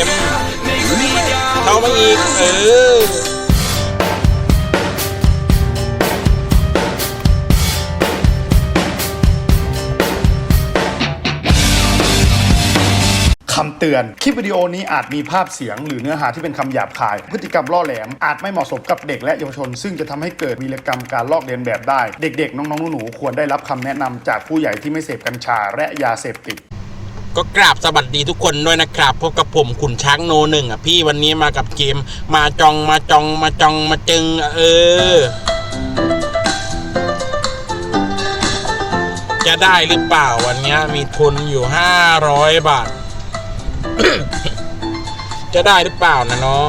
็มเข้ามาอีก เออคำเตือน คลิปวิดีโอนี้อาจมีภาพเสียง หรือเนื้อหาที่เป็นคำหยาบคาย พฤติกรรมล่อแหลม อาจไม่เหมาะสมกับเด็กและเยาวชน ซึ่งจะทำให้เกิดวีรกรรมการลอกเลียนแบบได้ เด็กๆ น้องๆ หนูๆ ควรได้รับคำแนะนำจากผู้ใหญ่ที่ไม่เสพกัญชาและยาเสพติด ก็กราบสวัสดีทุกคนด้วยนะครับพบกับผมขุนช้างโนหนึ่งอะพี่วันนี้มากับเกมมาจองมาจองมาจองมาจึงเออ จะได้หรือเปล่าวันนี้มีทุนอยู่ห้าร้อยบาท จะได้หรือเปล่านะเนาะ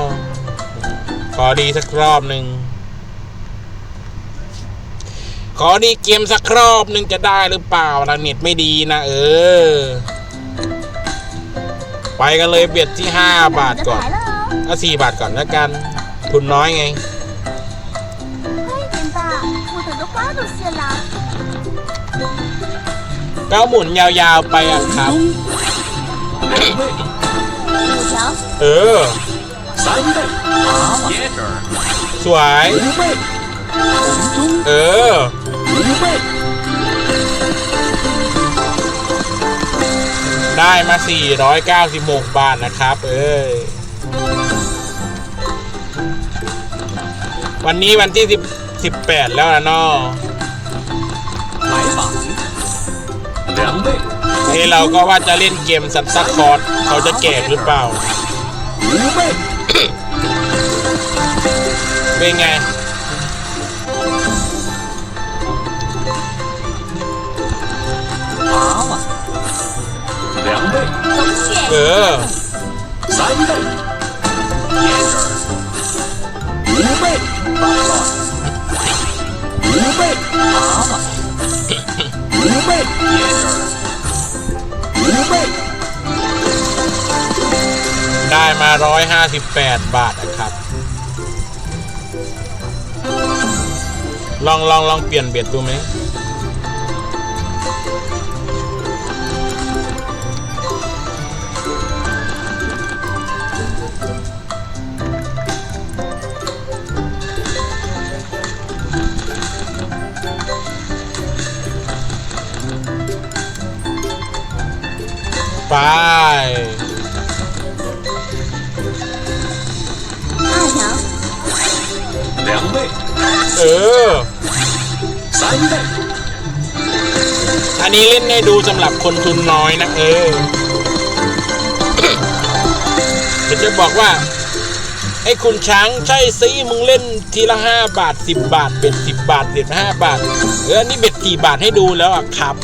ขอดีสักรอบหนึ่งขอดีเกมสักรอบหนึ่งจะได้หรือเปล่านะเน็ตไม่ดีนะเออ ไปกันเลยเบียดที่ 5 บาทก่อนเอาสี่บาทก่อนแล้วกัน ทุนน้อยไงก้าวหมุนยาวๆไปอะครับ เออ สวย เออ ได้มา 496 บาทนะครับ เอ้ยวันนี้วันที่10 18 แล้วนะเนาะเอ้เราก็ว่าจะเล่นเกมสันซักคอร์ดเขาจะแก่หรือเปล่า เป็นไง เออสามเยูเบะยูเบะยูเบะยูเบะได้มา 158 บาทนะครับ ลองลองลองเปลี่ยนเบ็ดดูไหม ไป 二条，两倍， เออ 三倍， อันนี้เล่นให้ดูสำหรับคนทุนน้อยนะ เออ เดี๋ยวจะบอกว่า ไอ้คุณช้างใช่ซิมึงเล่นทีละห้าบาทสิบบาท เบ็ดสิบบาทเบ็ดห้าบาท เอออันนี้เบ็ดกี่บาทให้ดูแล้วอ่ะครับ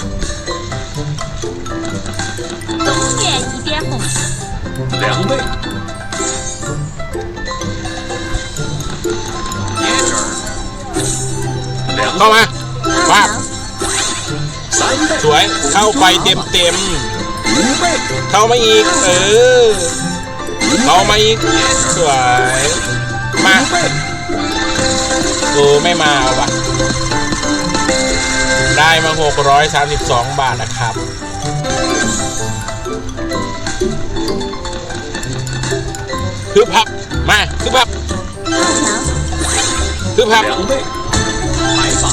总选一边红，两倍，接着两 เข้า 倍， มา 二 哇条，三倍， สวย เข้าไปเต็มเต็ม 五倍， ๆเข้ามาอีก เออ เข้ามาอีก สวย มา 五倍， เออไม่มาว่ะ ได้มา 632 บาทนะครับ cướp hấp. Mà cướp hấp. Cướp hấp.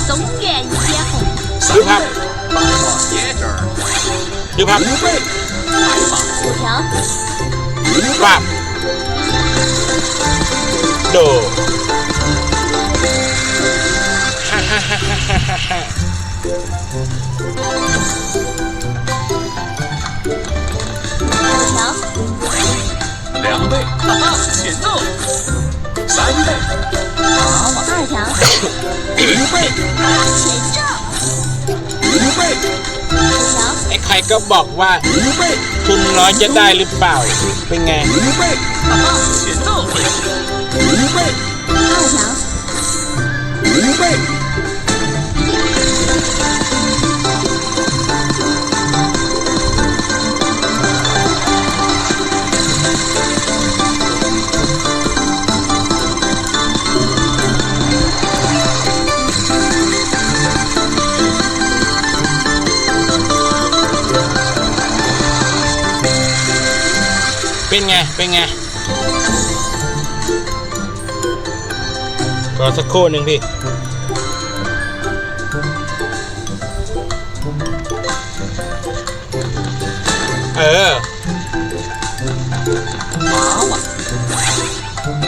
Sống gà gia hùng cướp hấp. Cướp hấp. Dạ. Cướp hấp. Đồ. Ha ha ha ha ha ha. 两倍，哈哈，请奏，三倍，麻烦，二条，五倍，前兆，五倍，五条， ไอ้ใครก็บอกว่า 五倍， ทุนน้อยจะได้หรือเปล่า เป็นไง 五倍，哈哈，请奏，五倍，二条，五倍， เป็นไง เป็นไงรอสักครู่หนึ่งพี่ เออ 麻麻，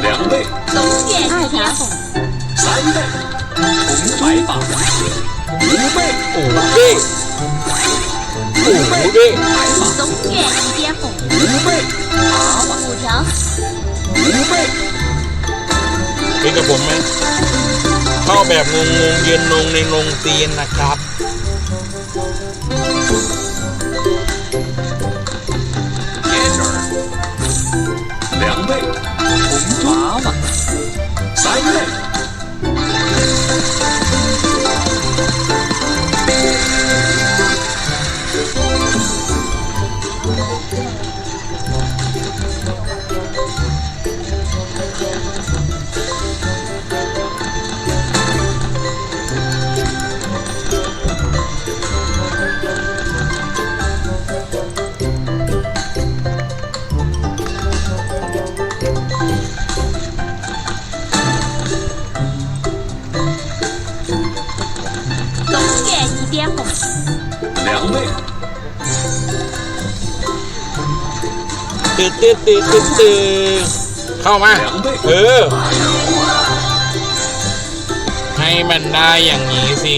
两倍、龙眼一点红，三倍，红白发，五倍、 อูดิ อูดิ 白发，龙眼一点红，五倍，麻麻，五条，五倍， เป็นกับผมไหมเข้าแบบงงงๆยืนงงในงงตีนนะครับ 接着儿，两倍，红麻麻，三倍。 เว้ยตืดตืดตืตืดตเข้ามา เออ ให้มันได้อย่างนี้สิ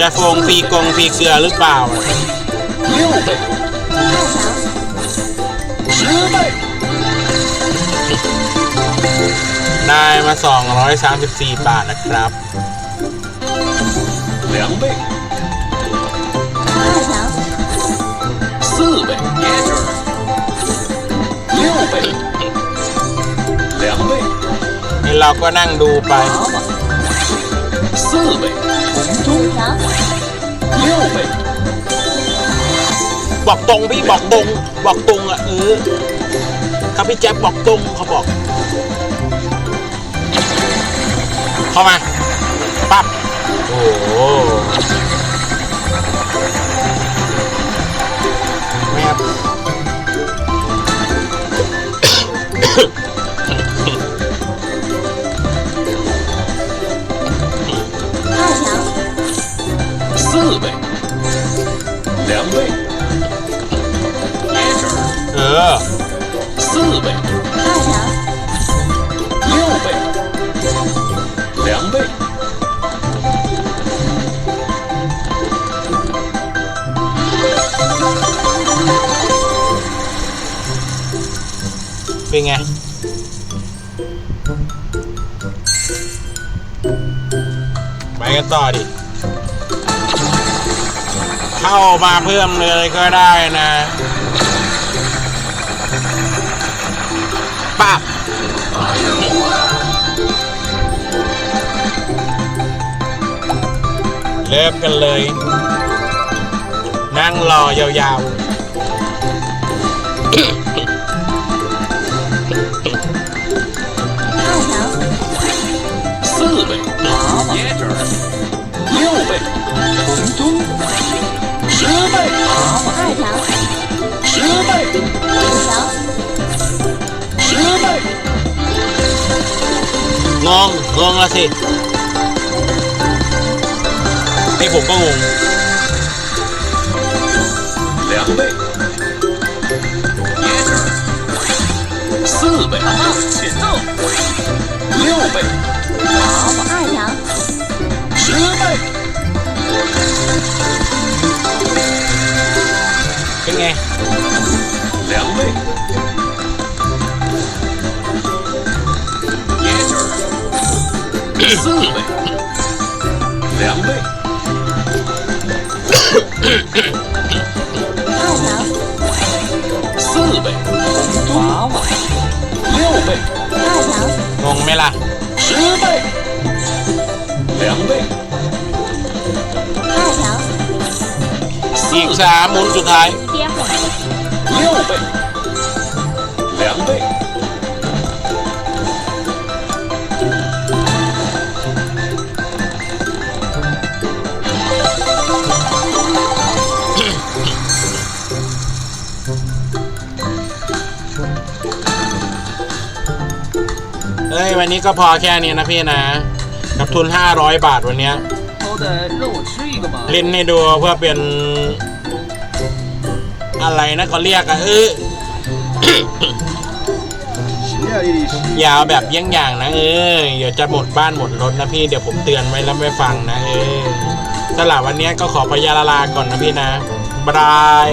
จะฟงฟีกงฟีเกลือหรือเปล่า 十倍， ได้มา 234 บาทนะครับ 两倍，二条，四倍，接着儿，六倍，两倍， นี่เราก็นั่งดูไป 麻麻，四倍，红五条，中，六倍， บอกตรงพี่บอกตรงบอกตรงอะเออครับพี่แจ๊บบอกตรงเขาบอก เข้ามาปั๊บโอ้โหแม่ เป็นไง ไปกันต่อดิ เข้ามาเพิ่มเลยก็ได้นะปั๊บเริ่มกันเลย นั่งรอยาวๆ 麻麻，接着儿，六倍，红中，十倍，麻麻，二条，十倍，五条，十倍， งง งงละสิไอผมก็งง ซื่อเลยแหลมเลยซื่อไปว้าวเลี้ยวไปงงไหมล่ะซื้อไปแหลมไปอีกสามหมุนสุดท้ายเลี้ยวไปแหลมไป เอ้ย วันนี้ก็พอแค่นี้นะพี่นะ กับทุน 500 บาทวันนี้ยเล่นให้ดูเพื่อเป็น อะไรนะเขาเรียกอะเออยาวแบบยังอย่างนะเออเดี๋ยวจะหมดบ้านหมดรถนะพี่เดี๋ยวผมเตือนไว้แล้วไม่ฟังนะเออสำหวันนี้ก็ขอพยาลาลาก่อนนะพี่นะบาย